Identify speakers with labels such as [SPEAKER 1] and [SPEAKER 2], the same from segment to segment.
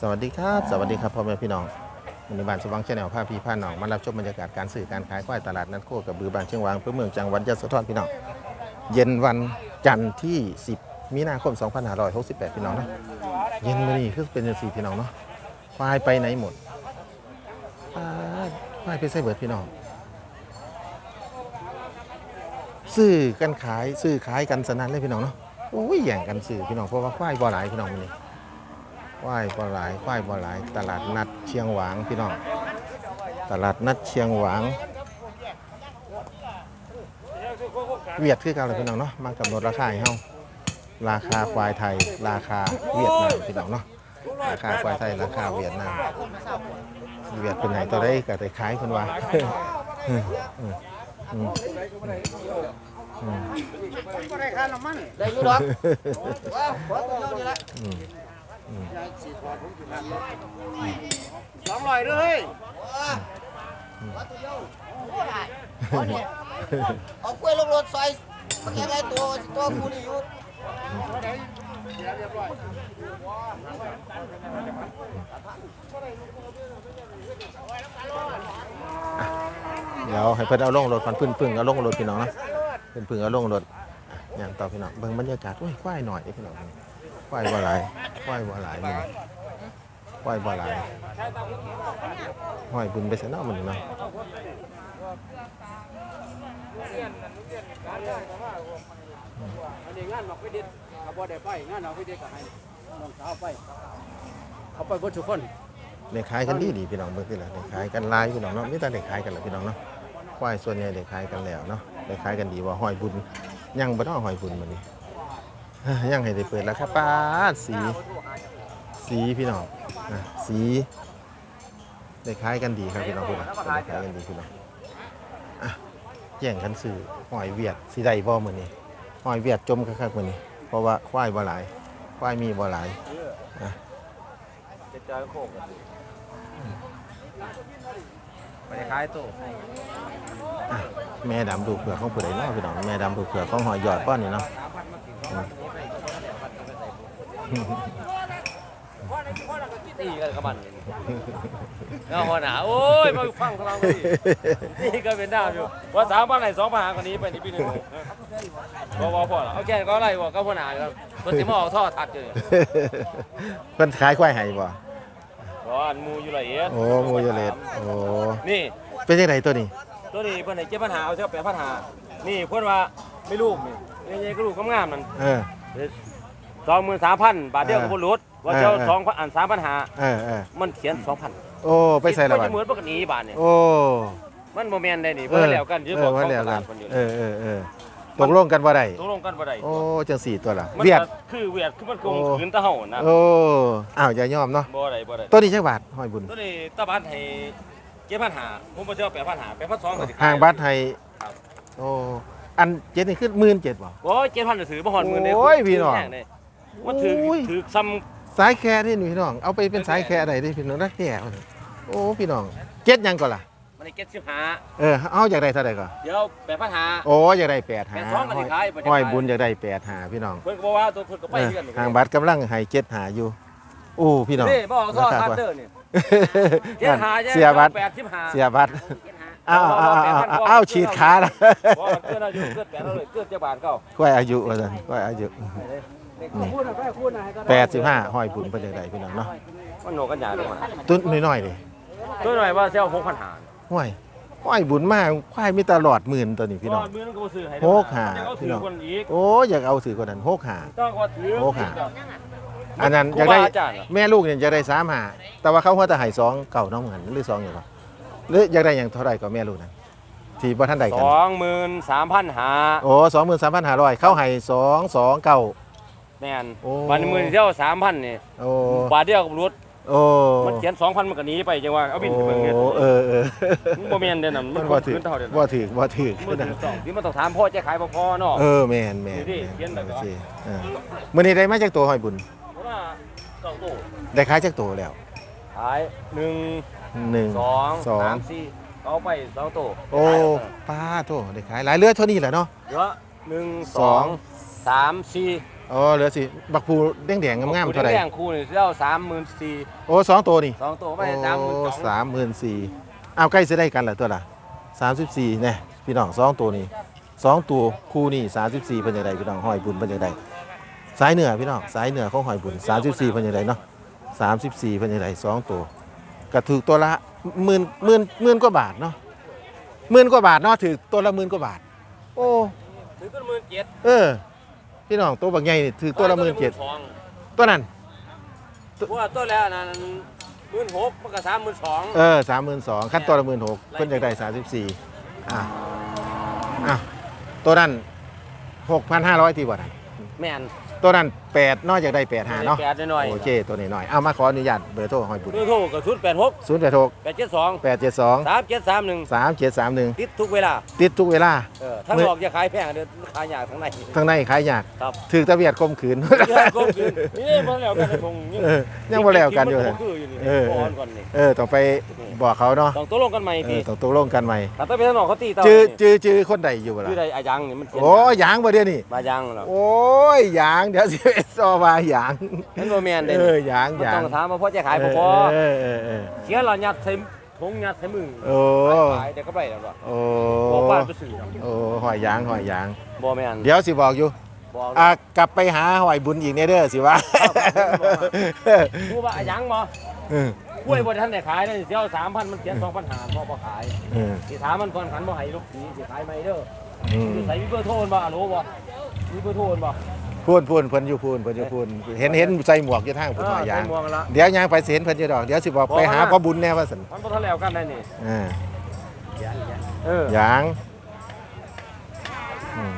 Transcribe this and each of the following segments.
[SPEAKER 1] สวัสดีครับ สวัสดีครับพ่อแม่พี่น้องมันบานสว่างชาแนลภาพพี่พาน้องมารับชมบรรยากาศการสื่อการขายควายตลาดนัดโคกับบือบานเชียงวางเพื่อเมืองจังหวัดยะโสธรพี่น้องเย็นวันจันทร์ที่ 10 มีนาคม 2568 พี่น้องเนาะเย็นมื้อนี้คือเป็นจังซี่พี่น้องเนาะควายไปไหนหมดควายควายไปใส่เบิดพี่น้องซื้อกันขายซื้อขายกันสนั่นเลยพี่น้องเนาะโอ้ยแย่งกันซื้อพี่น้องเพราะว่าควายบ่หลายพี่น้องมื้อนี้ ควายบ่หลายควายบ่หลายตลาดนัดเชียงหวางพี่น้อง ตลาดนัดเชียงหวาง เวียดคือกันเลยพี่น้องเนาะ มากำหนดราคาให้เฮาราคาควายไทย ราคาเวียดนามพี่น้องเนาะ ราคาควายไทย ราคาเวียดนาม เวียดเป็นไหนตัวได้ก็ได้ขายคนว่าอืมอืมอืมอืม
[SPEAKER 2] ก็ได้ค่าน้ำมันได้อยู่ดอกว้าวขอตัวเดียวนี่ละ
[SPEAKER 1] อืม
[SPEAKER 2] สองร้อยเลยเอากล้วยลงรถซอยมันยังไงตัวตัวกูนี่ยู่
[SPEAKER 1] เดี๋ยวให้เพิ่อนเอาลงรถก่อนพึ่งพึ่งเอาลงรถพี่น้องนะพิ่นพึ่งเอาลงรถอะอย่างต่อพี่น้องเบิ่งบรรยากาศโอ้ยควายหน่อยพี่น้อง ควายบ่หลายควายบ่หลายมื้อนี้ควายบ่หลายห้อยบุญไปซะเนาะมื้อนี้เนาะ
[SPEAKER 3] อันนี้งานหนอกไปเด็ดขับบ่ได้ไปงานหนอกไปเด็ดก็ให้น้องสาวไป เขาไปเบ่ทุกคน
[SPEAKER 1] ได้ขายกันดีดีพี่น้องเบิ่งสิล่ะได้ขายกันหลายพี่น้องเนาะมีแต่ได้ขายกันแหละพี่น้องเนาะควายส่วนใหญ่ได้ขายกันแล้วเนาะได้ขายกันดีว่าห้อยบุญยังบ่เนาะห้อยบุญมื้อนี้เอ้อ ยังให้ได้เปิดแล้วครับป้าดสี สีพี่น้องอะสีได้ขายกันดีครับพี่น้องพี่น้องได้ขายกันดีพี่น้องอะแย่งกันซื้อหอยเวียดสีใดบ่มื้อนี้หอยเวียดจมคักๆมื้อนี้เพราะว่าควายบ่หลายควายมีบ่หลาย
[SPEAKER 3] จะจอยโคกไปขายตู้
[SPEAKER 1] อะแม่ดำดูเผือกของผู้ใดเนาะพี่น้องแม่ดำดูเผือกของหอยยอดป้อนนี่เนาะอืม
[SPEAKER 3] ตีกันกับมันเอาหัวหน้าโอ้ยมาฟังของเราดินี่ก็เป็นดาวอยู่ว่าสามพันไหนสองพันหากว่านี้ไปนี่ปีหนึงบ่บ่พอแล้วเอาแก่ก็อะไรบ่ก็หัวหน้าครับเพิ่นสิมาออกท่อทัดอยู่นี่
[SPEAKER 1] เพิ่นขายควายให้บ่
[SPEAKER 3] บ่อันหมูอยู่ละเอียด
[SPEAKER 1] โอ้โมยเลตโอ้
[SPEAKER 3] นี่
[SPEAKER 1] เป็นจังไดตัวนี้
[SPEAKER 3] ตัวนี้เพิ่นให้เจ็บปัญหาเอาเจ้าแปลปัญหานี่เพิ่นว่าไม่ลูกนี่นี่ๆก็ลูกงามๆนั่น
[SPEAKER 1] เออ
[SPEAKER 3] สองหมื่นสามพันบาทเดียวกับบุรุษว่าเจ้า
[SPEAKER 1] เออเออ
[SPEAKER 3] สองพันอันสามพันหา
[SPEAKER 1] เออเออ
[SPEAKER 3] มันเขียนสองพัน
[SPEAKER 1] โอ้ไปใส่ละบัด
[SPEAKER 3] เหมือนปกติบาทเนี่ย
[SPEAKER 1] โอ้
[SPEAKER 3] มันโมเมนได้นี่เพื่อแล้วกันยืม
[SPEAKER 1] เอ
[SPEAKER 3] บอก
[SPEAKER 1] อ
[SPEAKER 3] ข
[SPEAKER 1] ว่า
[SPEAKER 3] อง
[SPEAKER 1] แล้ว
[SPEAKER 3] ต
[SPEAKER 1] กั
[SPEAKER 3] ลานดคนอยู่
[SPEAKER 1] เออเออเออตกลงกันบ่ได้
[SPEAKER 3] ตกลงกันบ่ได้
[SPEAKER 1] โอ้จังสี่ตัวละ
[SPEAKER 3] มัน
[SPEAKER 1] เวียด
[SPEAKER 3] ก็คือเวียดคือมันคง
[SPEAKER 1] โอ้
[SPEAKER 3] ขืนตะเห่านะ
[SPEAKER 1] โอ้อ้าวอย่ายอมเนาะ
[SPEAKER 3] บ่ได้บ่ได้
[SPEAKER 1] ตัวนี้จักบาทห้อยบุญ
[SPEAKER 3] ตัวนี้ตะบันให้เจ็ดพันหาผมบ่เจ้าแปดพันหาแปดพันสองก็สิขย
[SPEAKER 1] ห่างบาทให้
[SPEAKER 3] ครับ
[SPEAKER 1] โอ้อันเจ็ดนี่คือหมื่นเจ็ดบ่
[SPEAKER 3] โอ้ยเจ็ดพันจะถือบ่ฮอดหมื่นเด้
[SPEAKER 1] โอ้ยพี่น้อง
[SPEAKER 3] แห้งเด้มันถือ
[SPEAKER 1] โอ้ย
[SPEAKER 3] ถือซ้
[SPEAKER 1] สายแค่นี่พี่น้อง เอาไปเป็นสายแค่ใดดิพี่น้องรักแก่เอาเถอะโอ้พี่น้องเจ็ดหยังก่อนล่ะำ
[SPEAKER 3] มันได้เจ็ดสิบหา
[SPEAKER 1] เออเอาอยากได้เท่าไหร่ก่อน
[SPEAKER 3] เดี๋ยวแปดพันหา
[SPEAKER 1] โอ้อยากได้แปดหา
[SPEAKER 3] แปดสองก็สิขายบ่ได้
[SPEAKER 1] ห้อย
[SPEAKER 3] ขาย
[SPEAKER 1] บุญอยากได้แปดหาพี่น้อง
[SPEAKER 3] เพิ่นก็บอกว่าตัวเพิ่นก็ไป
[SPEAKER 1] เออ
[SPEAKER 3] เรื่อน
[SPEAKER 1] ห่างบัตรกำลังให้เจ็ดหาอยู่โอ้พี่น้อง
[SPEAKER 3] นี่บ่ออกท่อ
[SPEAKER 1] ราคา
[SPEAKER 3] ทัด
[SPEAKER 1] กว่า
[SPEAKER 3] เด้อนี่เจ็ดหา
[SPEAKER 1] เสียบัตร
[SPEAKER 3] แปดสิบหา
[SPEAKER 1] เสียบัตรอ้าวอ้าวอ้าวอ้าวอ้าวฉีดขาแล้ว
[SPEAKER 3] บ่เกินอายุเกินแปดแล้วเลยเกินจะบาทเก่า
[SPEAKER 1] ก้อยอายุว่าซั่นก้อยอายุ
[SPEAKER 3] พูดนะพูด นะให้ก็
[SPEAKER 1] แปดสิบห้าห้อยบุญเป็นจังไดพี่น้องเนาะ
[SPEAKER 3] มันโหนกันยาดีกว่า
[SPEAKER 1] ตุ้นน้อยๆดิ
[SPEAKER 3] ตัวหน่อยว่าเซลหกพันหา
[SPEAKER 1] ห้อยห้อยบุญมากควายมีตลอดหมื่นตัวนี้พี่น้อง
[SPEAKER 3] มือนึงก็บ่ซื้อให้
[SPEAKER 1] หกหา
[SPEAKER 3] พี่
[SPEAKER 1] พี่น้
[SPEAKER 3] น้
[SPEAKER 1] อ
[SPEAKER 3] องงคนอีก
[SPEAKER 1] โอ้อยากเอาสื่อคนนั้นหกหา
[SPEAKER 3] ต้องว่าถือ
[SPEAKER 1] หกหาอันนั้นอยากได้
[SPEAKER 3] ครูบอาจารย์เหรอ
[SPEAKER 1] แม่ลูกเนี่ยจะได้สามหาแต่ว่าเขาหัวแต่ใหายสองเก่าน้องเหมือนหรือสองอยู่ปะหรืออยากได้อย่างเท่าไหร่ก็แม่ลูกนั้นที่บ่ท่านใด
[SPEAKER 3] ส
[SPEAKER 1] กัน
[SPEAKER 3] องหมื่นสามพันหา
[SPEAKER 1] โอ้สองหมื่นสามพันห้าร้อยเข้าให้สองสองเก้า
[SPEAKER 3] แม่น
[SPEAKER 1] โอ้
[SPEAKER 3] วันหมื่นเที่ยวสามพันนี่
[SPEAKER 1] โอ้
[SPEAKER 3] บาทเดียวกับรถ
[SPEAKER 1] โอ้
[SPEAKER 3] มันเขียนสองพันมันก็หนีไปจังว่าเอาบินไปเบิ่งเงิน
[SPEAKER 1] โอ้เออเออ
[SPEAKER 3] มันบ่แม่นเด้อนั่น
[SPEAKER 1] มั
[SPEAKER 3] มันน
[SPEAKER 1] บ่
[SPEAKER 3] บ่
[SPEAKER 1] ถื
[SPEAKER 3] ถื
[SPEAKER 1] อ
[SPEAKER 3] อเท่าเด้อ
[SPEAKER 1] บ่ถือบ่ถือ
[SPEAKER 3] มันถือต้องที่มันต้องถามพ่อจะขายบ่พอเนาะ
[SPEAKER 1] เออแมนแมน
[SPEAKER 3] นี่ดิเขียนแบบว่า
[SPEAKER 1] สิเออมื้อนี้ได้มาจากตัวหอยบุญ
[SPEAKER 3] เพราะว่าสองตู้
[SPEAKER 1] ได้ขายจากตัวแล้ว
[SPEAKER 3] ขายหนึ่ง
[SPEAKER 1] หนึ่ง
[SPEAKER 3] สอง
[SPEAKER 1] สอง
[SPEAKER 3] สามสี่เอาไปสองตู้
[SPEAKER 1] โอ้ป้าโตได้ขายหลายเลือดเท่านี้แหละเนาะ
[SPEAKER 3] เดี๋ยวหนึ่ง
[SPEAKER 1] ส
[SPEAKER 3] ส
[SPEAKER 1] อ
[SPEAKER 3] อง งสามสี่
[SPEAKER 1] อ๋อเหลือสิบักผูแดงๆงามๆเท่าไหร่
[SPEAKER 3] แดงคู่นี่เจ้าสามหมื่นสี่
[SPEAKER 1] โอ้สองตัวนี่
[SPEAKER 3] สองตัวไปสามหมื่นสอง
[SPEAKER 1] สามหมื่นสี่เอาใกล้จะได้กันเหรอตัวละสามสิบสี่เนี่ยพี่น้องสองตัวนี้สองตัวคู่นี่สามสิบสี่เป็นยังไงพี่น้องหอยบุญเป็นยังไงสายเหนือพี่น้องสายเหนือของหอยบุญสามสิบสี่เป็นยังไงเนาะสามสิบสี่เป็นยังไงสองตัวก็ถือตัวละหมื่นหมื่นหมื่นกว่าบาทเนาะหมื่นกว่าบาทเนาะถือตัวละหมื่นกว่าบาท โอ้
[SPEAKER 3] ถึงต้นหมื่นเจ็ด
[SPEAKER 1] เออ พี่น้องตัวบางใหญ่นี่ถือตัวละหมื่นเจ็ดตัวนั้น
[SPEAKER 3] เพราะว่าตัวแล้วนั่นหมื่นหกมันก็สามหมื่นสอง
[SPEAKER 1] เออสามหมื่นสองขั้นตัวละหมื่นหกเพิ่นอยากได้สามสิบสี่อะอะตัวนั้นหกพันห้าร้อยทีบ่ได้
[SPEAKER 3] แม่น
[SPEAKER 1] ตัวนั้นแปดนอกจากได้แปดหาเนาะ
[SPEAKER 3] แปดหน่อยๆ
[SPEAKER 1] โอเคตัวนี้หน่อยเอามาขออนุญาตเบอร์โทรหอยบุญ
[SPEAKER 3] เบอร์โทรกับชุดแปดหก
[SPEAKER 1] ศูนย์แปดหก
[SPEAKER 3] แปดเจ็ดสอง
[SPEAKER 1] แปดเจ็ดสอง
[SPEAKER 3] สามเจ็ดสามหนึ่ง
[SPEAKER 1] สามเจ็ดสามหนึ่ง
[SPEAKER 3] ติดทุกเวลา
[SPEAKER 1] ติดทุกเวลา
[SPEAKER 3] เออถ้า
[SPEAKER 1] มื้อ
[SPEAKER 3] บอกจะขายแพงเดี๋ยวขายยากทั้งใน
[SPEAKER 1] ทั้งในขายยาก
[SPEAKER 3] ครับ
[SPEAKER 1] ถือตะเวียดคมขืน
[SPEAKER 3] เยอะก็คือนี่มาแล้วกันนะพงษ์
[SPEAKER 1] เออยังบ่แล้วกันอยู่
[SPEAKER 3] เล
[SPEAKER 1] เลยย
[SPEAKER 3] เอ
[SPEAKER 1] เอ
[SPEAKER 3] อ
[SPEAKER 1] อ
[SPEAKER 3] ก่อนก่อนนี่
[SPEAKER 1] เออต้องไป บอกเขาเนาะ
[SPEAKER 3] ต้องตกลงกันใหม่
[SPEAKER 1] เอ
[SPEAKER 3] พี่
[SPEAKER 1] อต้องตกลงกันใหม่
[SPEAKER 3] ถ้าต้องไปทางนอกเขาตีเตา
[SPEAKER 1] จื้อ
[SPEAKER 3] นี่
[SPEAKER 1] จื้อจื้อคนใดอยู่บ่ล่ะ
[SPEAKER 3] ชื่อใดอายังนี่มันเขียน
[SPEAKER 1] โอ้ยางบ่เดี๋ยวนี้
[SPEAKER 3] มายังเหรอ
[SPEAKER 1] โอ้ยยางเดี๋ยวสิเอสอมาหยาง
[SPEAKER 3] นั่นโมแมนเด่น
[SPEAKER 1] เออยาง
[SPEAKER 3] มัน
[SPEAKER 1] ยา
[SPEAKER 3] ต้
[SPEAKER 1] ง
[SPEAKER 3] องถามว่าพ่อจะขายบ่พอ
[SPEAKER 1] เออเออเออ
[SPEAKER 3] เขียนเรายัดใส่ทงยัดใส่มือ
[SPEAKER 1] โอ้
[SPEAKER 3] ขายเดี๋ยวก็ไปแล้วบ่
[SPEAKER 1] โอ้
[SPEAKER 3] บอกบ้านไปสื่อ
[SPEAKER 1] โอ้หอยยางหอยยาง
[SPEAKER 3] บ่แมน
[SPEAKER 1] เดี๋ยวสิบอกอยู่
[SPEAKER 3] บอก
[SPEAKER 1] อะกลับไปหาหอยบุญอีกเนเด้อสิว่า
[SPEAKER 3] รู้ว่าอายังบ่
[SPEAKER 1] เออ ก
[SPEAKER 3] ล้วยบ่ทันได้ขายเลยเดี๋ยว3,000มันเขียน2,000หาพ่อบ่ขาย
[SPEAKER 1] เออ
[SPEAKER 3] สิถามมันก่อนขันบ่ให้ลูกสีสิขายไหมเด้อ
[SPEAKER 1] อืม
[SPEAKER 3] ใส่มีเบอร์โทรบ่อะโหลบ่มีเบอร์โทรบ่
[SPEAKER 1] พูนพูนเพิ่นอยู่พูนเพิ่นอยู่พูนเห็นเห็นใส่หมวกอยู่ทาง
[SPEAKER 3] เอ
[SPEAKER 1] พุ่น
[SPEAKER 3] อ
[SPEAKER 1] หอยยาง
[SPEAKER 3] ใส่หมวกกันละ
[SPEAKER 1] เดี๋ยวยางไปสิเห็นเพิ่นอยู่ดอกเดี๋ยวสิบอก
[SPEAKER 3] บอก
[SPEAKER 1] ไปหา
[SPEAKER 3] ว่า
[SPEAKER 1] พ่อบุญแน่ว่าซั่น
[SPEAKER 3] มันบ่ทันแล้วกันได้นี่
[SPEAKER 1] เออ
[SPEAKER 3] เออ
[SPEAKER 1] ยางอืม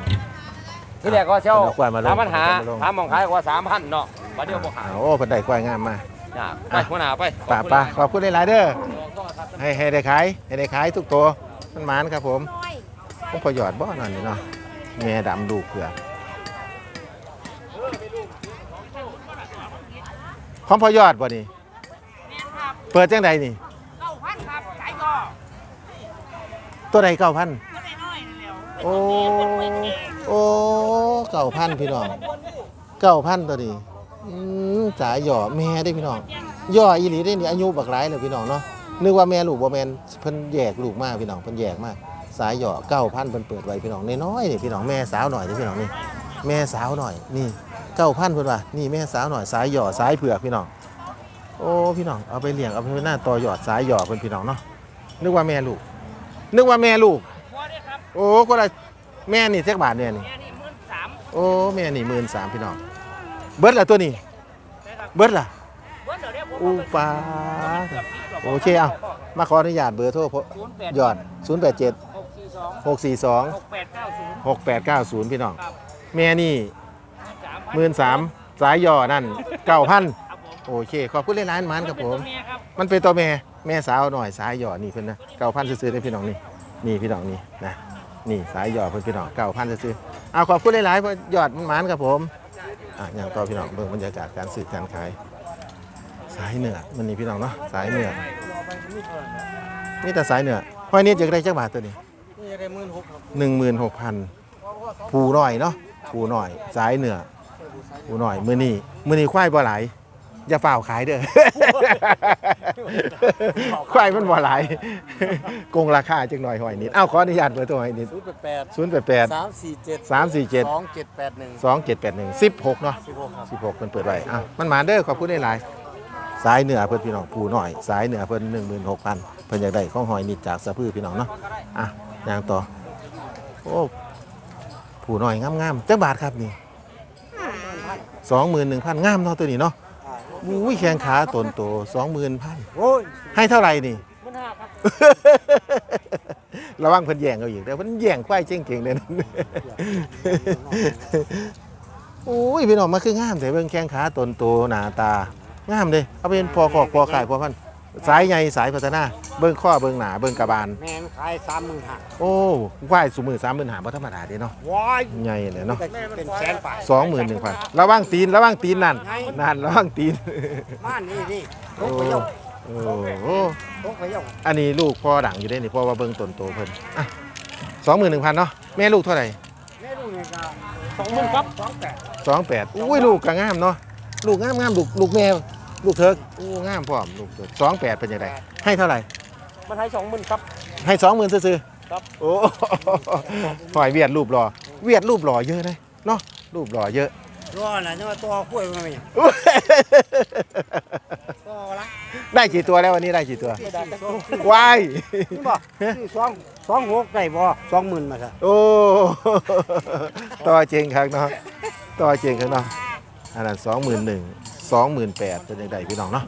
[SPEAKER 3] ที่แรกก็เช่า
[SPEAKER 1] เอากล้วยมาลง
[SPEAKER 3] ถามปัญหา
[SPEAKER 1] เอากล้วยมาลง
[SPEAKER 3] ถามหมองขายว่าสามพันเนาะวันเดียวบ่ขาย
[SPEAKER 1] อ่าโอ้เพิ่นได้กล้วยงามมา
[SPEAKER 3] น่ะไปหัวหน้าไป
[SPEAKER 1] ป่าป่าขอบคุณหลายๆเด้อ
[SPEAKER 3] ก็ครับ
[SPEAKER 1] ให้ให้ได้ขายให้ได้ขายทุกตัวมันหมานครับผมต้องพอหยอดบ่นั่นนี่เนาะแม่ดำลูกเผือกพร้อมพอยอดบ่นี่เปิดจังใดนี่
[SPEAKER 4] เก้าพันครับขายก่อ
[SPEAKER 1] ตัวใดเก้าพัน
[SPEAKER 4] ก็ได้น้อยนั่นแหล้ว
[SPEAKER 1] โอ้โอ้เก้าพันพี่น้องเก้าพันตัวนี้ อืมจ๋าหย่อแม่ได้พี่น้องย่ออีหลีได้นี่อายุบักหลายเลยพี่น้องเนาะนึกว่าแม่ลูกบ่แม่นเพิ่นแยกลูกมาพี่น้องเพิ่นแยกมาสายหย่อเก้าพันเพิ่นเปิดไว้พี่น้องน้อยๆนี่พี่น้องแม่สาวหน่อยเด้อพี่น้องนี่แม่สาวหน่อยนี่เก้าพันเพิ่นว่านี่แม่สาวหน่อยสายหย่อสายเผือกพี่น้องโอ้พี่น้องเอาไปเลี้ยงเอาไปหน้าต่อหยอดสายหย่อเพิ่นพี่น้องเนาะนึกว่าแม่ลูก นึกว่าแม่ลูก
[SPEAKER 4] พอได้ครับ
[SPEAKER 1] โอ้คนละแม่นี่เท่าบาทเนี่ยนี่
[SPEAKER 4] แม่นี่หมื่นสาม
[SPEAKER 1] โอ้แม่นี่หมื่นสามพี่น้อง เบิร์ดละตัวนี้ เบิร์ดละ
[SPEAKER 4] เบิ้ลเดี๋ยวเนี้ผม
[SPEAKER 1] อูปาโอเคเอามาขออนุญาตเบอร์โทรพ
[SPEAKER 4] ศูนย์แปด
[SPEAKER 1] ยอด 0 8 7
[SPEAKER 4] หกสี่สอง
[SPEAKER 1] 6 4
[SPEAKER 4] หกแปดเก้าศูนย์
[SPEAKER 1] 2 6 8 9 0 พี่น้อง แม่นี่หมื่นสามสายย่อนั่นเก้าพันโอเค ขอบคุณหลายๆมันครับผม
[SPEAKER 4] เป็นตัวเมียครับ
[SPEAKER 1] มันเป็นตัวแม่แม่สาวหน่อยสายหย่อนี่เพิ่อนนะเก้าพันซื้อๆได้พี่น้องนี่นี่พี่น้องนี่นะนี่สายหย่อเพิ่อนพี่น้องเก้าพันซื้อๆเอาขอบคุณหลายๆเพราะยอดมันหมานครับผม อะอย่างต่อพี่น้องเบิ่งบรรยากาศการสื่อการขาย สายเหนือมันนี่พี่น้องเนาะสายเหนือนี่แต่สายเหนือห้อยนี้จะได้จักบาทตัวนี้
[SPEAKER 3] นี่ได้หมื่นหก
[SPEAKER 1] หนึ่งหมื่นหกพันผูหน่อยเนาะผูหน่อยสายเหนือผูหน่อยมือนี่มือนี่ควายบ่หลาย อย่าฝ่าวขายเด้อ ควายมันบ่หลายโกงราคาจังหน่อยหอยนิด เอ้าขออนุญาตเบอร์โทรหอยนิด
[SPEAKER 3] ศูนย์แปดแปด
[SPEAKER 1] ศูนย์แปดแปด
[SPEAKER 3] สามสี่เจ็ด
[SPEAKER 1] สามสี่เจ็ด
[SPEAKER 3] สองเจ็ดแปดหนึ่ง
[SPEAKER 1] สองเจ็ดแปดหนึ่งสิบหกเนาะ
[SPEAKER 3] สิบหกครับ
[SPEAKER 1] สิบหกเพิ่นเปิดไว้อะมันมาเด้อขอบคุณหลายๆสายเหนือเพิ่นพี่น้องผูหน่อย สายเหนือเพิ่นหนึ่งหมื่นหกพันเพิ่นอยากได้ข้องหอยนิดจากสะพือพี่น้องเนาะอะย่างต่อโอ้ผูหน่อยงามๆจักบาทครับนี่สองหมื่นหนึ่งพันงามเนาะตัวนี้เนาะ อุ้ยแข้งขาตนโตสองหมื่นพัน
[SPEAKER 3] โอ้ย
[SPEAKER 1] ให้เท่าไหร่นี่
[SPEAKER 4] หมื่นห้าครับ
[SPEAKER 1] ระวังเพิ่นแย่งเอาอีกเด้อเพิ่นแย่งควายเจ๊งเก่งเลยนะโอ้ยพี่น้องมาคืองามแต่เบิ่งแข้งขาตนโตหน้าตางามเลยเอาเป็นพอขอกพอขายพอพัน สายใหญ่สายพัฒนาเบิ่งข้อเบิ่งหนาเบิ่งกระบาล
[SPEAKER 3] แมนขายสามหมื่นห้า
[SPEAKER 1] โอ้ควายสุมือสามหมื่นหาบ่ธรรมดาเด้เนาะ
[SPEAKER 3] ว้าย
[SPEAKER 1] ใหญ่เลยเนาะ
[SPEAKER 3] เป็นแสนป่าย
[SPEAKER 1] สองหมื่นหนึ่งพันระวังตีนระวังตีนนั่นนั่นระวังตีน
[SPEAKER 3] บ้านนี่นี่
[SPEAKER 1] โอ้โอ้โห
[SPEAKER 3] ตกไปยก
[SPEAKER 1] อันนี้ลูกพ่อดังอยู่ได้นี่พ่อว่าเบิ่งตนโตเพิ่นอะสองหมื่นหนึ่งพันเนาะแม่ลูกเท่าไหร่
[SPEAKER 3] แม่ลูกนี่ก็สองหมื่นครับสองแปด
[SPEAKER 1] สองแปดอุ้ยลูกก็งามเนาะลูกงามงามลูกลูกแม่ ลูกเถิกอู้งามพร้อมลูกเถิกสองแปดเป็นยังไงให้เท่าไหร่
[SPEAKER 3] มันให้สองหมื่นครับ
[SPEAKER 1] ให้สองหมื่นซื้อๆ
[SPEAKER 3] ครับ
[SPEAKER 1] โอ้ หอยเวียดรูปหล่อเวียดรูปหล่อเยอะเลยเนาะรูปหล่อเยอะ
[SPEAKER 2] รอน่ะจะมาตัวกล้วยมันไม่ก็ละ
[SPEAKER 1] ได้กี่ตัวแล้ววันนี้ได้กี่ตัววาย
[SPEAKER 2] นี่บ่ซื้อสองสองหกได้บ่สองหมื่นมาซะ
[SPEAKER 1] โอ้ ต่อเจงครับเนาะต่อเจงครับเนาะอันนั้นสองหมื่นหนึ่ง สองหมื่นแปดเป็นยังไงพี่น้องเนาะ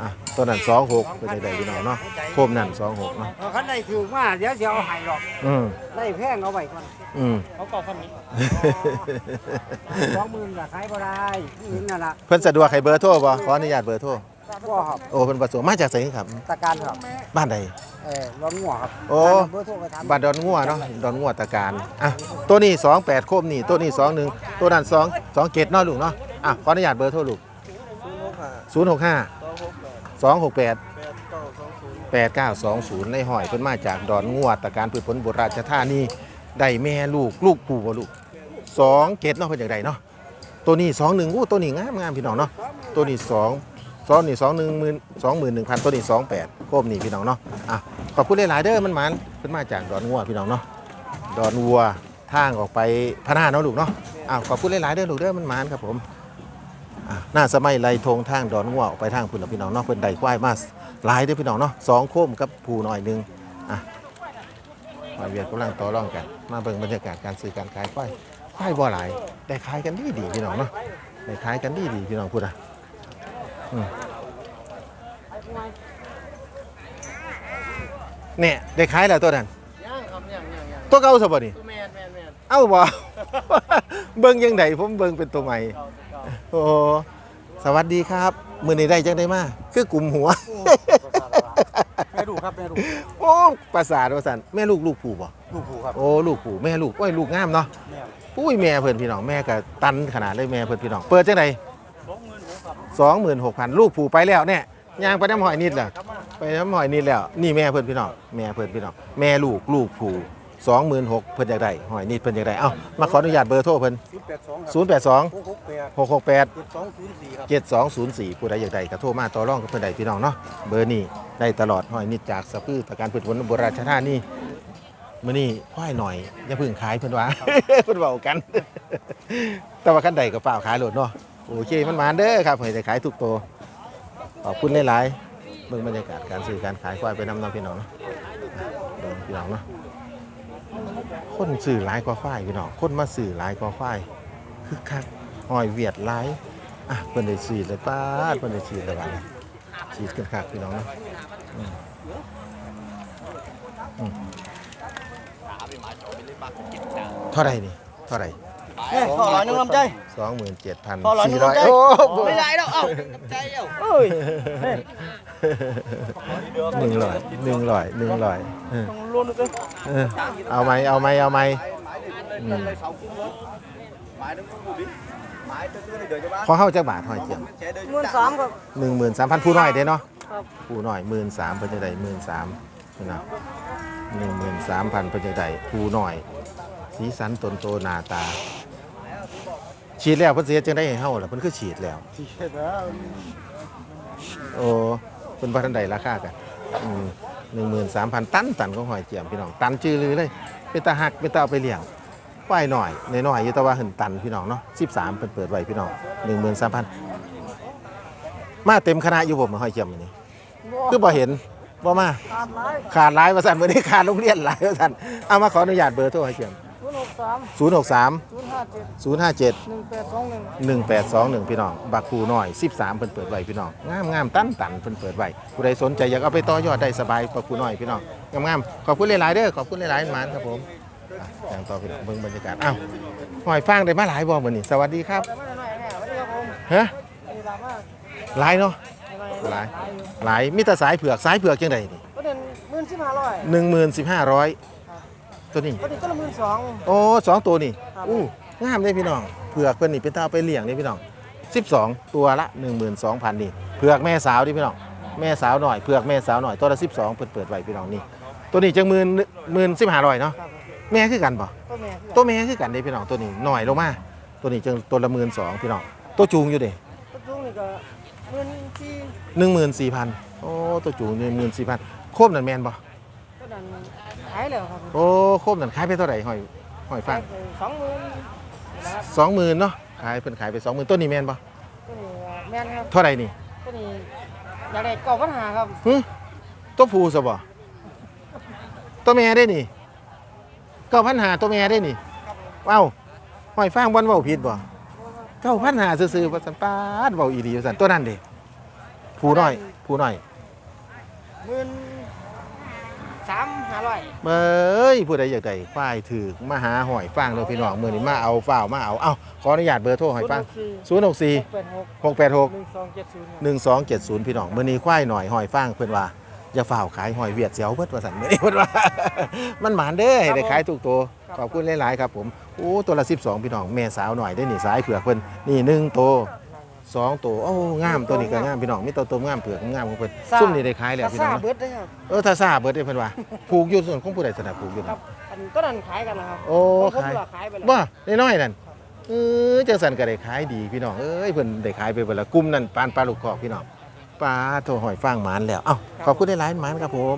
[SPEAKER 1] อะตัวนั้นสองหกเป็นยังไงพี่น้องเนาะโคมนั่นสองหกเนาะ
[SPEAKER 2] คันได้ถือมาเดี๋ยวสิเอาให้หรอก
[SPEAKER 1] อืม
[SPEAKER 2] ได้แพงเอาไว้ก่อน
[SPEAKER 1] อืม
[SPEAKER 3] เขาเก่าคันนี้
[SPEAKER 2] สองหมื่นก็ขายบ่ได้นี่เห็นนั่นล่ะ
[SPEAKER 1] เพิ่นสะดวกให้เบอร์โทรบ่ขออนุญาตเบอร์โทร
[SPEAKER 2] บ่ครับ
[SPEAKER 1] โอ้เพิ่นประสงค์มาจากไสครับ
[SPEAKER 2] ตะการครับ
[SPEAKER 1] บ้านใด
[SPEAKER 2] เออร้อนงัวครับ
[SPEAKER 1] โอ้
[SPEAKER 2] เบอร์โทรไปถาม
[SPEAKER 1] บ้านดอนงัวเนาะดอนงัวตะการอะตัวนี้28โคมนี่ตัวนี้21ตัวนั้น2 2เกตเนาะลูกเนาะอะขออนุญาตเบอร์โทรลูก 065 268 8920ในห้อยเพิ่นมาจากดอนงัวตะการพืชผลบุราชธานีได้แม่ลูกลูกปู่บ่ลูก2เกตเนาะเพิ่นอยากได้เนาะตัวนี้21อู้ตัวนี้งามงามพี่น้องเนาะตัวนี้2สองนี่สองหนึ่งหมื่นสองหมื่นหนึ่งพันตัวนี้สองแปดโคมนี่พี่น้องเนาะอะขอบคุณหลายๆเด้อมันหมันเป็นมาจากดอนงัวพี่น้องเนาะดอนวัวทางออกไปพะนาเนาะลูกเนาะอะขอบคุณหลายๆเด้อลูกเด้อมันหมันครับผม หน้าสมัยไรทงทางดอนงัวออกไปทางพุ่นละพี่น้องเนาะเพิ่นได้ควายมาหลายเด้อพี่น้องเนาะสองโคมกับผูหน่อยหนึงอะมาเวียนกำลังต่อรองกัน มาเบิ่งบรรยากาศการซื้อการขายควายควายบ่หลายได้ขายกันดีดีๆพี่น้องเนาะได้ขายกันดีดีๆพี่น้องพูดอะเนี่ยได้ขายแล้วตัวนั้น
[SPEAKER 2] ย่างครับย่างย่างย่าง
[SPEAKER 1] ตัวเก่าซะบ่นี่
[SPEAKER 2] แม่นแม่นแม่น
[SPEAKER 1] เอ้าบ่ เบิ่งยังไงผมเบิ่งเป็นตัวใหม่ โอ้สวัสดีครับ มื้อนี้ได้จังได้มาคือกลุ่มหัว
[SPEAKER 2] แม่ดูครับแม่ดู
[SPEAKER 1] โอ้ประสาทว่าซั่นแม่ลูกลูกปู่บ่
[SPEAKER 2] ลูกผูครับ
[SPEAKER 1] โอ้ลูกปู่แม่ลูกโอ้ยลูกงามเนาะ
[SPEAKER 2] แม่
[SPEAKER 1] อุ้ยแม่เพิ่นพี่น้องแม่ก็ตันขนาดเลยแม่เพิ่นพี่น้องเปิดจังได26,000ลูกปู่ไปแล้วเนี่ยย่างไปน้ำหอยนิดแล้วไปน้ำหอยนี่แล้ว นี่แม่เพื่อนพี่น้องแม่เพื่อนพี่น้องแม่ลูกลูกผู้ สองหมื่นหกเพิ่นอยากได้หอยนี่เพิ่นอยากได้เอ้ามาขออนุญาตเบอร์โทรเพิ่น
[SPEAKER 2] ศูนย์แปดสองครับ
[SPEAKER 1] 0 8 2
[SPEAKER 2] หกหกแปด
[SPEAKER 1] 6 6 8
[SPEAKER 2] เจ็ดสองศูนย์สี่ครับ
[SPEAKER 1] 7 2 0 4 ผู้ใดอยากได้ก็โทรมาต่อรองกับเพิ่นใดพี่น้องเนาะเบอร์นี้ได้ตลอดหอยนี่จากสะพือประการพืชผลอุบลราชธานีมื้อนี้ค่อยหน่อย อย่าเพิ่งขายเพิ่นว่า เพิ่นเว้ากัน แต่ว่าคันใดก็เปล่าขายโลดเนาะโอเคมันมาเด้อครับให้ได้ขายทุกตัวขอบคุณหลายๆเบิ่งบรรยากาศการซื้อการขายควายไปนำเนาะพี่น้องเนาะเบิ่งพี่น้องเนาะ คนสื่อหลายกว่าควายพี่น้องคนมาสื่อหลายกว่าควายคือคักหอยเวียดหลายอะเพิ่นได้ฉีดเลยป้าดเพิ่นได้ฉีดแล้วบัดนี้ฉีดกันคักพี่น้องเนาะอืมอืมเท่าไหร่นี่เท่าไหร่
[SPEAKER 2] เฮ้ยขอร้อยหนึงลำใจ
[SPEAKER 1] สองหมื่นเจ็ดพัน
[SPEAKER 2] พอร้อยหนึ่
[SPEAKER 1] สี่
[SPEAKER 2] ง
[SPEAKER 1] ร้อย
[SPEAKER 2] ใจ
[SPEAKER 1] โอ้
[SPEAKER 2] ไม่ได้แล้วเอ้าใจเดียวเอ้ย
[SPEAKER 1] หนึ่งร้อยหนึ่งร้อยหนึ่งร้อยเออ
[SPEAKER 2] ต้องลุ้นด้วย
[SPEAKER 1] เออเอาไหมเอาไหมเอาไหมอืมขอเข้าจากบาทหอยเจียม
[SPEAKER 2] หมื่นสามครับ
[SPEAKER 1] หนึ่งหมื่นสามพันผู้น้อยเด้เนาะ
[SPEAKER 2] ครับ
[SPEAKER 1] ผู้น้อยหมื่นสามเพิ่นจะได้หมื่นสามนะหนึ่งหมื่นสามพันเพิ่นจะได้ผู้น้อย สีสันตนโตหน้าตา ฉีดแล้วเพิ่นเสียจังได้ให้เฮาล่ะเพิ่นคือฉีดแล้วโอ้ เพิ่นบ่ทันได้ราคากันหนึ่งหมื่นสามพันตันตันของหอยเจียมพี่น้อง ตันจือลือเลยเป็นตาหักเป็นตาเอาไปเลี้ยงควายหน่อยใน้อยอยู่แต่ว่าหึนตันพี่น้องเนาะสิบสามเพิ่นเปิดไว้พี่น้องหนึ่งหมื่นสามพันมาเต็มคณะอยู่ผมหอยเจียมอันนี้คือบ่เห็นบ่มา
[SPEAKER 2] ขาดร้าย
[SPEAKER 1] ขาดหลายว่าซั่นมื้อนี้ขาดโรงเรียนหลายว่าซั่นเอามาขออนุญาตเบอร์โทรให้เขียม น
[SPEAKER 2] ศูนย์หกสาม
[SPEAKER 1] 063
[SPEAKER 2] ศูนย์ห้าเจ็ด
[SPEAKER 1] 057
[SPEAKER 2] หนึ่งแปดสองหนึ่ง
[SPEAKER 1] 1821พี่น้องบักคูน้อย13เพิ่นเปิดไว้พี่น้องงามงามตันตันเพิ่นเปิดไว้ผู้ใดสนใจอยากเอาไปต่อยอดได้สบายบักคูน้อยพี่น้องงามงามขอบคุณหลายๆเด้อขอบคุณหลายๆหมานครับผมอะอย่างต่อพี่น้องเบิ่งบรรยากาศอ้าวหอยฟางได้มาหลายบ่มื้อนี้สวัสดีครับ
[SPEAKER 2] แต่ไม่ได้หน่อยแน่สวัสดีครับผม
[SPEAKER 1] ฮะ
[SPEAKER 2] มีรามาก
[SPEAKER 1] หลายเนาะหลายหลายมีแต่สายเผือกสายเผือกจังไดนี่
[SPEAKER 2] ก็เด่นหมื่นสิบห้าร้อย
[SPEAKER 1] 11,500 ตัวนี้
[SPEAKER 2] ก็เด่นก็ละหมื่นสอง
[SPEAKER 1] โอ้สองตัวนี่
[SPEAKER 2] ครับ
[SPEAKER 1] อู้งามเลยพี่น้องเผือกเพิ่นนี่เป็นตาเอาไปเลี้ยงนี่พี่น้อง 12 ตัวละ 12,000นี่เผือกแม่สาวดิพี่น้องแม่สาวหน่อยเผือกแม่สาวหน่อยตัวละ 12 เปิดเปิดไว้พี่น้องนี่ตัวนี้จังหมื่นหมื่นสิบห้าร้อยเนาะ
[SPEAKER 2] ครับ
[SPEAKER 1] แม่คือกันป่ะ
[SPEAKER 2] ก็แม่คือ
[SPEAKER 1] ตัวแม่คือกันเด้พี่น้องตัวนี้หน่อยลงมาตัวนี้จึงตัวละหมื่นสองพี่น้องตัวจูงอยู่เด้
[SPEAKER 2] ตัวจุ้งนี่ก็เงินที่
[SPEAKER 1] หนึ่งหมื่นสี่พันโอ้ ตัวจูงหนึ่งหมื่นสี่พันโคมนั่นแมนบ่
[SPEAKER 2] ตัวนั้น ขายแล้วครับ
[SPEAKER 1] โอ้โคมนั่นขายไปเท่าไหร่หอยหอยฟาง
[SPEAKER 2] สองหมื่นนะครับ
[SPEAKER 1] สองหมื่นเนาะขายเพิ่นขายไปสองหมื่นตัวนี้แมนบ่
[SPEAKER 2] ตัวนี้แม่นครับ
[SPEAKER 1] เท่าไหร่นี่
[SPEAKER 2] ตัวนี้อยากได้เก่าปัญหาครับ
[SPEAKER 1] หึตัวผู้ซะบ่ตัวแม่ได้นี่เก้าพันหาตัวแม่ได้นี่เอ้าหอยฟางบ่นเว้าผิดบ่เก้าพันหาซื่อๆว่าสันปาดเว้าอีหลีว่าซั่นตัวนั้นเด้ผู้น้อยผู้น้อย
[SPEAKER 2] หมื่น สามห้าร้อย
[SPEAKER 1] เอ้ยผู้ใดอยากได้ควายถือมาหาหอยฟางเลยพี่น้องมื้อนี้มาเอาฝ้าวมาเอาเอ้าขออนุญาตเบอร์โทรหอยฟาง
[SPEAKER 2] ศูนย์หกสี่
[SPEAKER 1] 064
[SPEAKER 2] แปดหก
[SPEAKER 1] 686
[SPEAKER 2] หนึ่งสองเจ็ดศูนย์
[SPEAKER 1] 1270พี่น้องมื้อนี้ควายหน่อยหอยฟางเพิ่นว่าอย่าฝ้าวขายหอยเวียดเสียวเบิดว่าซั่นมื้อนี้เพิ่นว่า มันหมานเด้อให้ได้ขายถูกตัวขอบคุณหลายๆครับผมโอ้ตัวละ12พี่น้องแม่สาวหน่อยได้อนี่สายเผือกเพิ่นนี่หนึ่งตัว สองตัวโอ้งามตัวนี้ก็งามพี่น้องมีตัวตัวงามเผือกงามของเพิ่นซุ่มนี่ได้ขายแล้วพี่น้อง
[SPEAKER 2] ซา
[SPEAKER 1] เนาะ
[SPEAKER 2] เบิดเลยครับ
[SPEAKER 1] เออถ้าซาเบิดได้เพิ่นว่าผูกอยู่ส่วนของผู้ใดสนับผูกอยู่
[SPEAKER 2] ครั
[SPEAKER 1] นะ
[SPEAKER 2] บอันต้นนั้นขายกันนะครับ
[SPEAKER 1] โอ้
[SPEAKER 2] ผม
[SPEAKER 1] ขาย
[SPEAKER 2] เหลือขายไปแล้ว
[SPEAKER 1] ว่าน้อยๆนั่นเออจังสันก็ได้ขายดีพี่น้องเอ้ยเพิ่นได้ขายไปเบิดละกลุ่มนั่นปานปลาลูกคอกพี่น้องปลาโทหอยฟางหมานแล้วเอ้าขอบคุณได้หลายหมานครับผม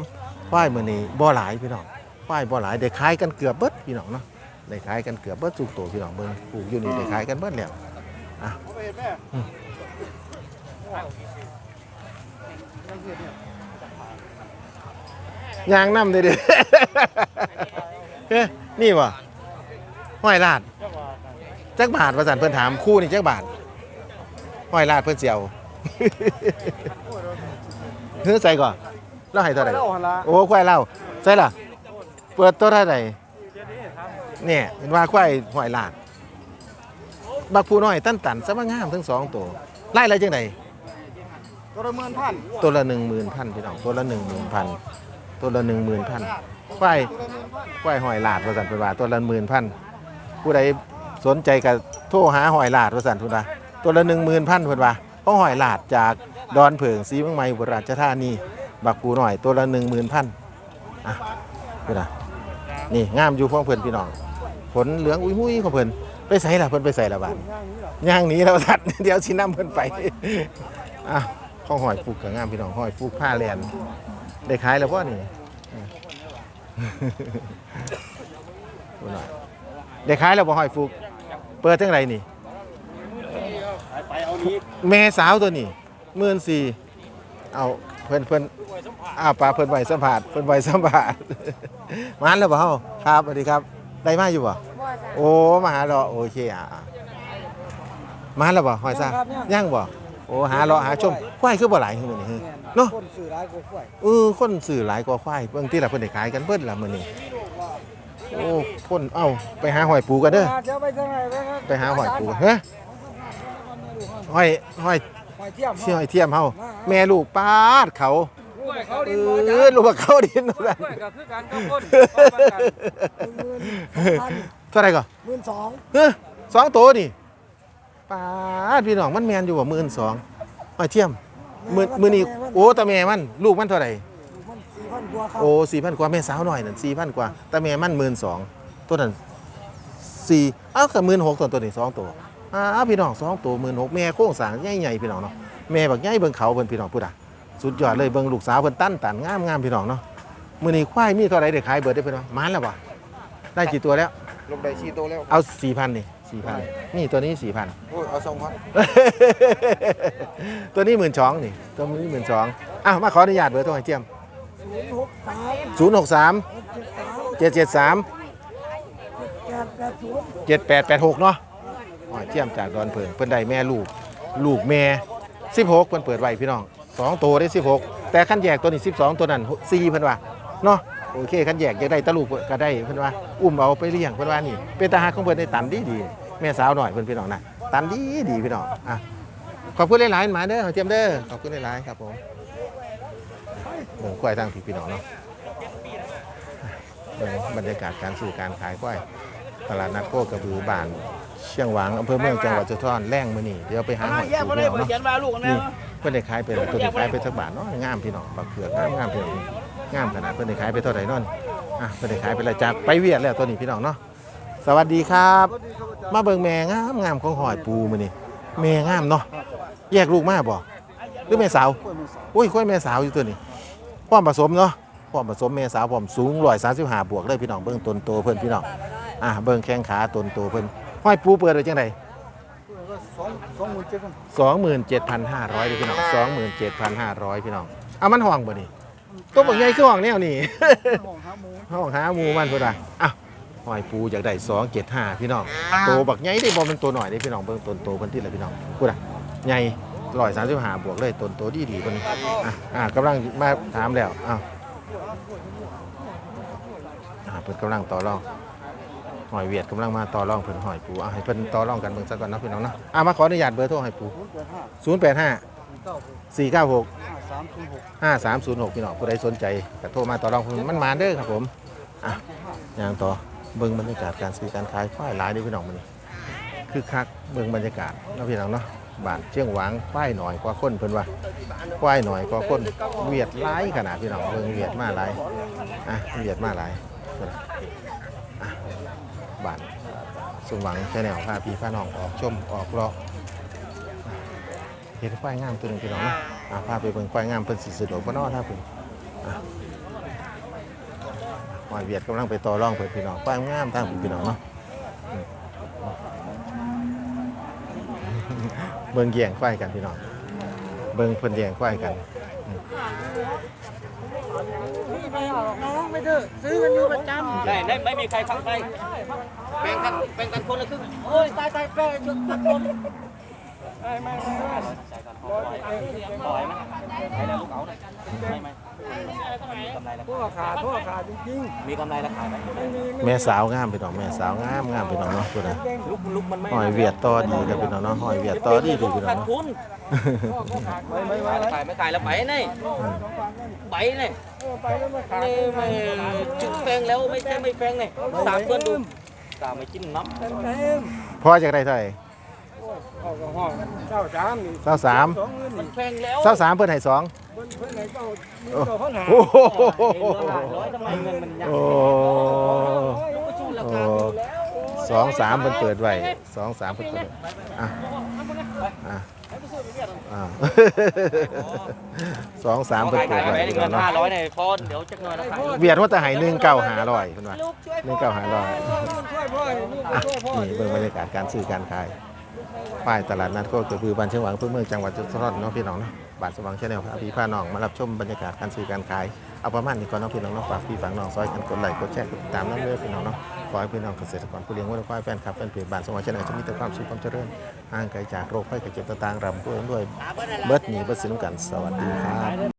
[SPEAKER 1] ควายมื้อนี้บ่หลายพี่น้องควายบ่หลายได้ขายกันเกือบเบิดพี่น้องเนาะได้ขายกันเกือบเบิดทุกตัวพี่น้องเบิ่งปลูกอยู่นี่ได้ขายกันเบิดแล้วอะอืม ยางน้ำเด้อเด้อเฮ้ยนี่วะห้อยลาดจักบาทประสานเพิ่อนถามคู่นี่จักบาทห้อยลาดเพิ่อนเสียวเฮ้ยใส่ก่อนแล้วให้เท่าไหร่
[SPEAKER 2] เล่าหัน
[SPEAKER 1] โอ้ควายเล่าใส่ล่ะเปิดตัวเท่าไหร่เนี่ยเห็นว่าควายห้อยลาดบักผู้น้อยตั้นตันสมังงามทั้งสองตัวไล่อะไรจังได
[SPEAKER 2] ตัวละหมื่นพัน
[SPEAKER 1] ตัวละหนึ่งหมื่นพันพี่น้องตัวละหนึ่งหมื่นพันตัวละหนึ่งหมื่นพันควาย
[SPEAKER 2] ตัวละหมื่นพัน
[SPEAKER 1] ควายหอยลาดว่าสันเป็นว่าตัวละหมื่นพันผู้ใดสนใจก็โทรหาหอยลาดว่าสันพุ่นว่าตัวละหนึ่งหมื่นพันเพิ่นว่าเพราะหอยลาดจากดอนเผิงสีเมืองใหม่อุราชธานีบักปูหน่อยตัวละหนึ่งหมื่นพันอะเพิ่นน่ะนี่งามอยู่ของเพิ่อนพี่น้องผลเหลืองอุ้ยหุ้ยของเพิ่อนไปใส่ละเพิ่อนไปใส่ละบาดย่างนี้แล้วสัตว์เดี๋ยวสินํเพิ่อนไปอะ ของหอยฟูกก็งามพี่น้องหอยฟูกผ้าแลนได้ขายแล้วบ่นี่ดูหน่อยได้ขายแล้วบ่หอยฟุกเปิดจังไรนี่แม่สาวตัวนี้หมื่นสี่เอาเพิ่นเพิ่นอ้าวปลาเพิ่นไหวสัมผัสเพิ่นไหวสัมผัสมาแล้วบ่เฮาครับสวัสดีครับ ได้มาอยู่บ่
[SPEAKER 2] บ่จ้ะ
[SPEAKER 1] โอ้มาหาเราะโอเคอะอะมาแล้วบ่หอยซ่าย่างบ่ โอ้หาเราะหาชมควายคือบ่หลายคือมื้อนี้ฮึเนาะ
[SPEAKER 2] คนสื่อร้ายกว่าข่อย
[SPEAKER 1] เออคนสื่อหลายกว่าควายเบิ่งที่ละเพิ่นได้ขายกันเบิดละมื้อนี้โอ้คนเอ้าไปหาหอยปูกันเด้อ
[SPEAKER 2] เดี๋ยวไปทางไหนไปครับ
[SPEAKER 1] ไปหาหอยปูกันเฮ้ยหอยหอย
[SPEAKER 2] หอยเทียม
[SPEAKER 1] เชี่ยหอยเทียมเฮาแม่ลูกปาดเขา
[SPEAKER 2] เขา
[SPEAKER 1] เอ
[SPEAKER 2] ดินบ่
[SPEAKER 1] อลูกว่าเขาดินนั่นแหละ
[SPEAKER 2] ก็คือการเข้าคน
[SPEAKER 1] เท่าไหร่ก่อน
[SPEAKER 2] หมื่นสอง
[SPEAKER 1] เฮ้ยสองตัวนี่ ปาดพี่น้องมันแมนอยู่ว่าหมื่นสองหอยเทียมมือมือนี้โอ้ตาแม่มันลูกมันเท่าไหร่
[SPEAKER 2] มันสี่พันกว่าครับ
[SPEAKER 1] โอ้สี่พันกว่าแม่สาวหน่อยนั่นสี่พันกว่าแต่แม่มันหมื่นสองตัวนั้นสี่เอ้ากับหมื่นหกตัวตัวนี้สองตัวอ้าวพี่น้องสองตัวหมื่นหกแม่โค้งสร้างใหญ่ๆพี่น้องเนาะแม่บักใหญ่เบิ่งเขาเพิ่นพี่น้องพูดอะสุดยอดเลยเบิ่งลูกสาวเพิ่นตั้นตันงามงามพี่น้องเนาะมื้อนี้ควายมีเท่าไหร่ได้ขายเบิดได้เพิ่นว่ามันแล้วบ่ได้กี่ตัวแล้ว
[SPEAKER 2] ลงได้สี่ตัวแล้ว
[SPEAKER 1] เอาสี่พันนี่ สี่พันนี่ตัวนี้สี่พัน
[SPEAKER 2] โอ้ยเอาสองพัน
[SPEAKER 1] ตัวนี้หมื่นสองนี่ตัวนี้หมื่นสองอ้าวมาขออนุญาตเบอร์โทรให้เจียม
[SPEAKER 2] หกสาม
[SPEAKER 1] ศูนย์หกสาม
[SPEAKER 2] เจ็ดสาม
[SPEAKER 1] เจ็ดเจ็ดสาม
[SPEAKER 2] แปดแปดศูนย์
[SPEAKER 1] เจ็ดแปดแปดหกเนาะอ๋อเทียมจากดอนเพิงเพิ่นได้แม่ลูก ลูกแม่สิบหกเพิ่นเปิดไว้พี่น้องสองตัวได้สิบหกแต่ขั้นแยกตัวนี้สิบสองตัวนั้นสี่เพิ่นว่าเนาะโอเคขั้นแยกอยากได้ตะลูกก็ได้เพิ่นว่า อุ้มเอาไปเลี้ยงเพิ่นว่านี่ เป็นตาหักของเพิ่นได้ตันดีดีๆ แม่สาวหน่อยเพิ่นพี่น้องนะตันดีดีพี่น้องอะขอบคุณหลายๆหมาเด้อเจียมเด้อขอบคุณหลายๆครับผมเบิ่งควายทางพี่พี่น้องเนาะเบิ่งบรรยากาศการซื้อการขายควายตลาดนัดโคกระบือบ้านเชียงหวางอำเภอเมืองจังหวัดจุฬาแรงมื้อนี้เดี๋ยวไปหาหอยปูเดียวเนาะนี่เพิ่นได้ขายไปแล้วตัวนี้ขายไปสักบาทเนาะงามพี่น้องบักเผือกงามงามพี่น้องงามขนาดเพิ่นได้ขายไปเท่าไหร่นั่นอะเพิ่นได้ขายไปแล้วจากไปเวียดแล้วตัวนี้พี่น้องเนาะ สวัสดีครับ มาเบิงแม่งามงามของหอยปูมื้อนี้แม่งามเนาะแยกลูกมาบ่หรือแม่สาวอุ้ยค่อยแม่สาวอยู่ตัวนี้พร้อมผสมเนาะพร้อมผสมแม่สาวพร้อมสูง135บวกเลยพี่น้องเบิ่งต้นโตเพิ่อนพี่น้องอะเบิ่งแข้งขาต้นโตเพิ่อนหอยปูเปิดไว้จังได
[SPEAKER 2] สองสองหมื่นเจ็ดพัน
[SPEAKER 1] สองหมื่นเจ็ดพันห้าร้อยพี่น้องสองหมื่นเจ็ดพันห้าร้อยพี่น้องเอามันห้องบ่นี่ตัวบักใหญ่คือห้องแนวนี่
[SPEAKER 2] ห้องหาหมู
[SPEAKER 1] ห้องหาหมูมันพุ่นอะอ้าว หอยปูอยากได้สองเจ็ดห้าพี่น้องโตบักใหญ่ได้บ่มันตัวหน่อยได้พี่น้องเบิ่งต้นโตเพิ่นที่ละพี่น้องพุ่นอะใหญ่ร้อยสามสิบห้าบวกเลยต้นโตดีดีๆเพิ่นอะอะกำลังมาถามแล้วอ้าวอะเพิ่นกำลังต่อรองหอยเวียดกำลังมาต่อรองเพิ่นหอยปูเอาให้เพิ่นต่อรองกันเบิ่งซะก่อนเนาะพี่น้องเนาะอะมาขออนุญาตเบอร์โทรหอยปู
[SPEAKER 2] ศูนย์แปดห้า
[SPEAKER 1] 085
[SPEAKER 2] สี่เก้าหก
[SPEAKER 1] 496
[SPEAKER 2] ห้าสามศูนย์หก
[SPEAKER 1] 5306พี่น้องผู้ใดสนใจก็โทรมาต่อรองมันมาเด้อครับผมอะย่างต่อ เบิ่งบรรยากาศการซื้อการขายควายหลายเด้อพี่น้องมื้อนี้คือคักเบิ่งบรรยากาศเนาะพี่น้องเนาะบ้านเชียงหวางควายหน่อยกว่าคนเพิ่นว่าควายหน่อยกว่าคนเวียดหลายขนาดพี่น้องเบิ่งเวียดมาหลายอะเวียดมาหลายอะบ้านสมหวังแชนแนลพาพี่พาน้องออกชมออกเลาะเห็นควายงามตัวหนึงพี่น้องเนาะอ่าพาไปเบิ่งควายงามเพิ่นสิสะดวกบ่เนาะถ้าเพิ่นอะ หอยเวียดกำลังไปต่อรองเพิ่นพี่น้องควายงามทางเพิ่นพี่น้องเนาะอืมเบิ่งแย่งควายกันพี่น้องเบิ่งเพิ่นแย่งควายกัน
[SPEAKER 2] ไม่เด้อซื้อกันอยู่ประจำ
[SPEAKER 3] ได้ได้ไม่มีใครฟังใครแบ่งกันแบ่งกันคนละครึ่งโอ้ยตายตายแป้งชุดทุกคนปล่อยมั้ยให้แล้วลูกเอาหน่อยไม่ไม่มีกำไรแล้ว
[SPEAKER 2] พวกขาดพวกขาดจริง
[SPEAKER 3] มีกำไรแล้วขายไหม
[SPEAKER 1] แม่สาวงามพี่น้องแม่สาวงามงามพี่น้องเนาะพุ่นน่ะ
[SPEAKER 3] ลูกลูกมันไม่
[SPEAKER 1] หอยเวียดต่อดีกับพี่น้องเนาะหอยเวียดต่อดีดีพี่น้อง
[SPEAKER 3] ขาด
[SPEAKER 1] เนาะ
[SPEAKER 3] ทุน
[SPEAKER 2] ๆไม่ไม่ไม่
[SPEAKER 3] ขายไม่ขายแล้วไปนี่ไปนี่
[SPEAKER 2] ไปแล้วมาขาด
[SPEAKER 3] นี่ไม่จุดแฟงแล้วไม่ใช่ไม่แฟงนี่สามเพื่อนดูสามไม่กินน้ำ
[SPEAKER 2] เต็ม
[SPEAKER 1] พอจากได้เท่าไหร่
[SPEAKER 2] ออกห้องเจ้าสามนี่
[SPEAKER 1] เศร้าสาม
[SPEAKER 2] สองเงิน
[SPEAKER 3] มันแฟงแล้ว
[SPEAKER 1] เศร้าสามเพิ่นให้สอง
[SPEAKER 2] เพิ่นเพิ่นไหนเจ้ามีเจ้าเขาหา
[SPEAKER 1] โอ้โห
[SPEAKER 3] ร้อยทำไมเงินมันยัง
[SPEAKER 1] โอ้
[SPEAKER 3] ก็ชูราคาอยู่แล้ว
[SPEAKER 1] สองสามเพิ่นเปิดไว้สองสามเพิ่นเปิดอะอะอะสองสามเพิ่น
[SPEAKER 3] ขาย
[SPEAKER 1] เปิด
[SPEAKER 3] ขาย
[SPEAKER 1] ไว้
[SPEAKER 3] ไป
[SPEAKER 1] พี่
[SPEAKER 3] เงิ
[SPEAKER 1] น้อง
[SPEAKER 3] น
[SPEAKER 1] เนาะ
[SPEAKER 3] ห้าร้อยในฟอนเดี๋ยวจักหน่อยนะขาย
[SPEAKER 1] เวียดว่าแต่ให้หนึ่งเก้าหาร้อยเพิ่นว่าหนึ่งเก้าหาร้อย
[SPEAKER 2] ช่วยพ่อลูก
[SPEAKER 1] อะ
[SPEAKER 2] ช่วยพ่อ
[SPEAKER 1] นี่เบิ่งบรรยากาศการซื้อการขาย ป้ายตลาดนัดก็คือบ้านเชียงหวังเพื่อเมืองจังหวัดจันทบุรีเนาะพี่น้องเนาะบ้านสว่างชนแนลพาพี่พาน้องมารับชมบรรยากาศการซื้อการขายเอาประมาณนี้ก่อนเนาะพี่น้องเนาะฝากพี่ฝากน้องซอยกันกดไลค์กดแชร์กดติดตามน้ำเลือพี่น้องเนาะขอให้พี่น้องเกษตรกรผู้เลี้ยงวัวควายแฟนคลับแฟนเพจบ้านสว่างชนแนลจะมีแต่ความสุขความเจริญห่างไกลจากโรคภัยไข้เจ็บต่างๆรำด้วยด้วยเบิดหนีเบิดสินกันสวัสดีครับ